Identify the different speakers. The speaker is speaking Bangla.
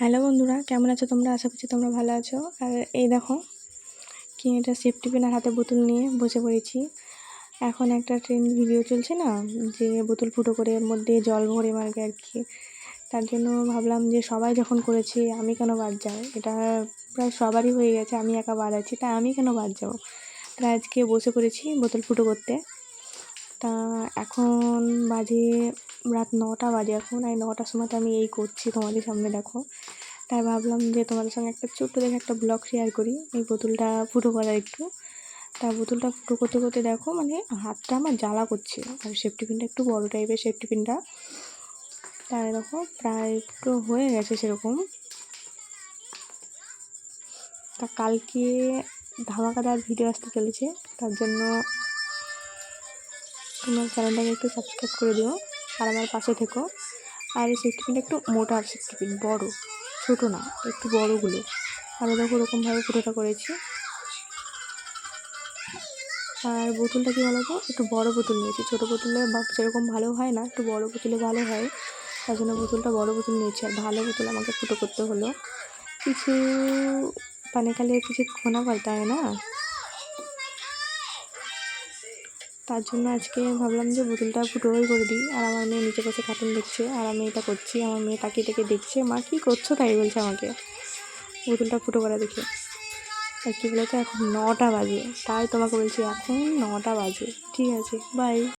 Speaker 1: হ্যালো বন্ধুরা, কেমন আছো তোমরা? আশা করছি তোমরা ভালো আছো। আর এই দেখো, কি এটা সেফটি পিনার হাতে বোতল নিয়ে বসে পড়েছি। এখন একটা ট্রেন ভিডিও চলছে না, যে বোতল ফুটো করে এর মধ্যে জল ভরে মারবে আর কি। তার জন্য ভাবলাম যে সবাই যখন করেছে, আমি কেন বাদ যাও এটা প্রায় সবারই হয়ে গেছে, আমি একা বাদ আছি তা আমি কেন বাদ যাব? তাই আজকে বসে পড়েছি বোতল ফুটো করতে। তা এখন বাজে রাত নটা বাজে এখন, আর নটার সময় তো আমি এই করছি তোমাদের সামনে, দেখো। তাই ভাবলাম যে তোমাদের সঙ্গে একটা ছোট্ট দেখে একটা ব্লগ শেয়ার করি, এই বোতলটা ফুটো করার একটু। তা বোতলটা ফুটো করতে করতে দেখো মানে হাতটা আমার জ্বালা করছে, আর সেফটি পিনটা একটু বড় টাইপের সেফটি পিনটা তাই দেখো, প্রায় একটু হয়ে গেছে সেরকম। তা কালকে ধামাকাদার ভিডিও আসতে চলেছে, তার জন্য তোমার চ্যানেলটাকে একটু সাবস্ক্রাইব করে দিও আর আমার পাশে থেকো। আর এই সেফটি পিনটা একটু মোটা সেফটি পিন বড়ো, ছোটো না, একটু বড়োগুলো। আর দেখো ওরকমভাবে ফুটোটা করেছি। আর বোতলটা কী বলো তো একটু বড়ো বোতল নিয়েছি। ছোটো বোতলে বা সেরকম ভালো হয় না, একটু বড়ো বোতলে ভালো হয়। তার জন্য বোতলটা বড়ো বোতল নিয়েছি। আর ভালো বোতল আমাকে ফুটো করতে হলো। কিছু পানি খালে কিছু খোনা পাল্টা হয় না? তার জন্য আজকে ভাবলাম যে বোতলটা ফুটোই করে দিই। আর আমার মেয়ে নিচে বসে কার্টুন দেখছে, আর আমি এটা করছি। আমার মেয়ে তাকিয়ে থেকে দেখছে, মা, কী করছ তাই বলছে আমাকে? বোতলটা ফুটো করা দেখে। আর কী বলেছে এখন নটা বাজে। তাই তোমাকে বলছি, এখন নটা বাজে। ঠিক আছে বাই